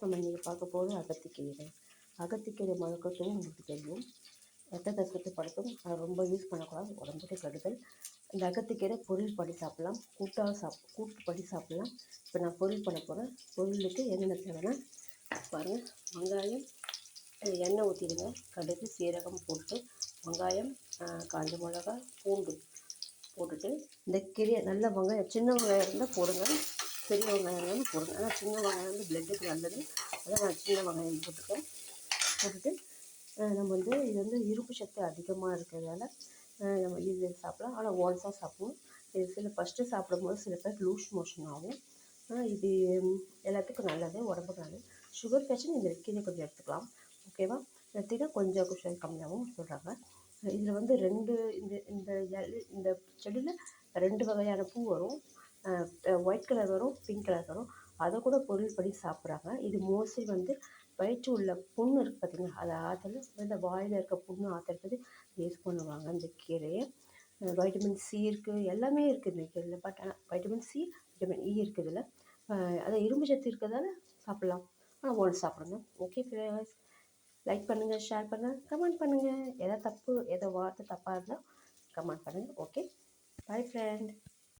நம்ம இன்றைக்கி பார்க்க போகிறது அகத்திக்கீரை அகத்திக்கீரை முழக்கத்தும் உங்களுக்கு தெரியும். ரத்த தத்துவத்தை படுத்தும் அதை ரொம்ப யூஸ் பண்ணக்கூடாது. உடம்புக்கு கெடுதல். இந்த அகத்திக்கீரை பொரியல் பண்ணி சாப்பிட்லாம். கூட்டாக சாப் கூட்டு பண்ணி சாப்பிட்லாம். இப்போ நான் பொரியல் பண்ண போகிறேன் பொரியலுக்கு என்னென்ன தேவைன்னா பாருங்கள் வெங்காயம் எண்ணெய் ஊற்றிடுங்க கடுகு சீரகம் போட்டு வெங்காயம் காஞ்ச மிளகா பூண்டு போட்டுட்டு இந்த கீரையை நல்ல வெங்காயம் சின்ன வெங்காயம் இருந்தால் போடுங்க. பெரிய வெங்காயம் இருந்தாலும் போடுங்க. ஆனால் சின்ன வெங்காயம் வந்து பிளட்டுக்கு நல்லது. அதான் நான் சின்ன வெங்காயம் போட்டுருக்கேன் போட்டுட்டு நம்ம வந்து இது வந்து இருப்பு சத்து அதிகமாக இருக்கிறதால நம்ம இது சாப்பிடலாம். ஆனால் ஓல்ஸாக சாப்பிடுவோம். இது சில ஃபஸ்ட்டு சாப்பிடும்போது சில பேர் லூஸ் மோஷன் ஆகும். இது எல்லாத்துக்கும் நல்லது உடம்புக்கு நல்லது. சுகர் பேஷண்ட் இந்த கீரை கொஞ்சம் எடுத்துக்கலாம். ஓகேவா எடுத்துக்கிட்டால் கொஞ்சம் கொஞ்சம் கம்மியாகவும் சொல்கிறாங்க இதில் வந்து ரெண்டு இந்த இந்த இலை இந்த செடியில் ரெண்டு வகையான பூ வரும். ஒயிட் கலர் வரும் பிங்க் கலர் வரும். அதை கூட பொரியல் பண்ணி சாப்பிட்றாங்க. இது மோஸ்ட்லி வந்து வயிற்று உள்ள புண்ணு இருக்குது பார்த்திங்கன்னா அதை ஆற்றுறது இந்த வாயில் இருக்க புண்ணு ஆற்றுறது யூஸ் பண்ணுவாங்க இந்த கீரையை. வைட்டமின் சி இருக்குது எல்லாமே இருக்குது இந்த கீரையில். பட் ஆனால் வைட்டமின் சி வைட்டமின் இ இருக்குது இதில் அதை இரும்பு சத்து இருக்கிறதால சாப்பிட்லாம். ஆனால் ஒன்று சாப்பிடுங்க ஓகே ஃப்ரெண்ட்ஸ் லைக் பண்ணுங்கள் ஷேர் பண்ணுங்கள் கமெண்ட் பண்ணுங்கள் எதாவது தப்பு எதோ வார்த்தை தப்பாக இருந்தால் கமெண்ட் பண்ணுங்கள் ஓகே பை ஃப்ரெண்ட்